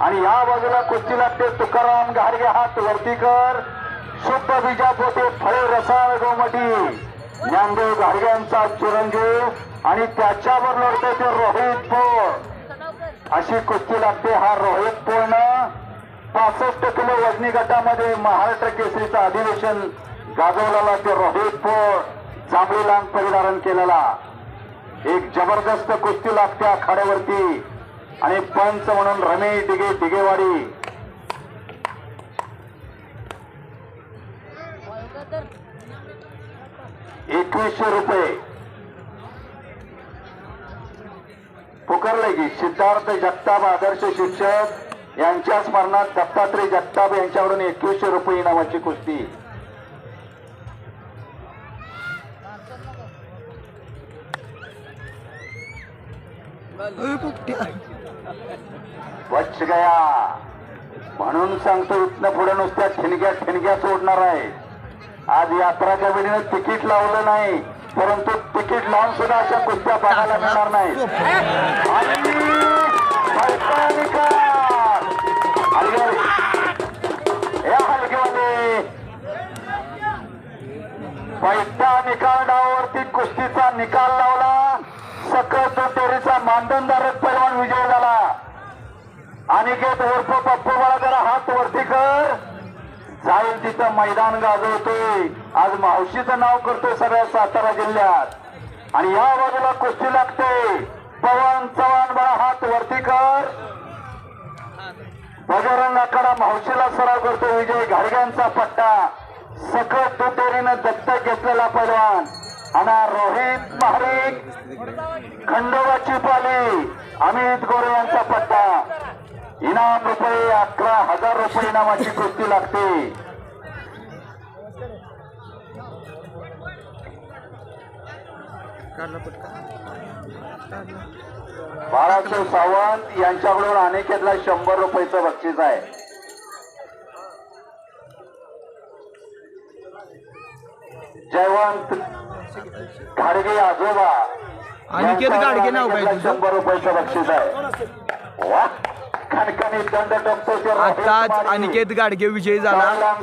आणि या बाजूला कुस्ती लागते तुकाराम घाडगे हात वरती कर. शुद्ध बीजा पोटे फळे रसाळ गोमटी. ज्ञानदेव घाडगे यांचा चिरंजीव आणि त्याच्यावर लढतोय ते रोहित पोळ. अशी कुस्ती लागते हा रोहित पोळनं. पासष्ट किलो वजनी गटामध्ये महाराष्ट्र केसरीचं अधिवेशन गाजवलेला ते रोहित पोळ. जांभळी लांब परिधारण केलेला. एक जबरदस्त कुस्ती लागते आखाड्यावरती आणि पंच म्हणून रमेश दिगे डिगेवाडी एकवीसशे रुपये. पुकारले की सिद्धार्थ जगताप आदर्श शिक्षक यांच्या स्मरणात दत्तात्रय जगताप यांच्याकडून एकवीसशे रुपये इनामाची कुस्ती. वच गया. म्हणून सांगतो इथनं पुढे नुसत्या ठिणग्या ठिणग्या सोडणार आहे. आज यात्रा कमिटीनं तिकीट लावलं नाही परंतु तिकीट लावून सुद्धा अशा कुस्त्या बघायला मिळणार नाही. या पैठा निकाल डावावरती कुस्तीचा निकाल लावला. सकळ दोटेरीचा मानधनधारक पैलवान विजय झाला. अनिकेत उर्फ पप्पू मला जरा हात वरती कर. जाईल तिथं मैदान गाजवतोय. आज मावशीचं नाव करतोय सगळ्या सातारा जिल्ह्यात. आणि या बाजूला कुस्ती लागते. पवन चव्हाण बाळा हात वरती कर. बजरंग आखाडा मावशीला सराव करतो विजय घाडग्यांचा पट्टा. सकट तुटेरीनं दत्तक घेतलेला पैलवान आणि रोहित महारिक खंडोबाची पाली अमित गोरे यांचा पट्टा इनाम रुपये अकरा हजार रुपये इनामाची कृती लागते. बाळासाहेब सावंत यांच्याकडून अनेकेतला शंभर रुपयाचं बक्षीस आहे. जयवंत घाडगे आजोबा. अनिकेत घाडगे नाव काय? शंभर रुपयाचं बक्षीस आहे. आताच अनिकेत गाडगे विजय झाला.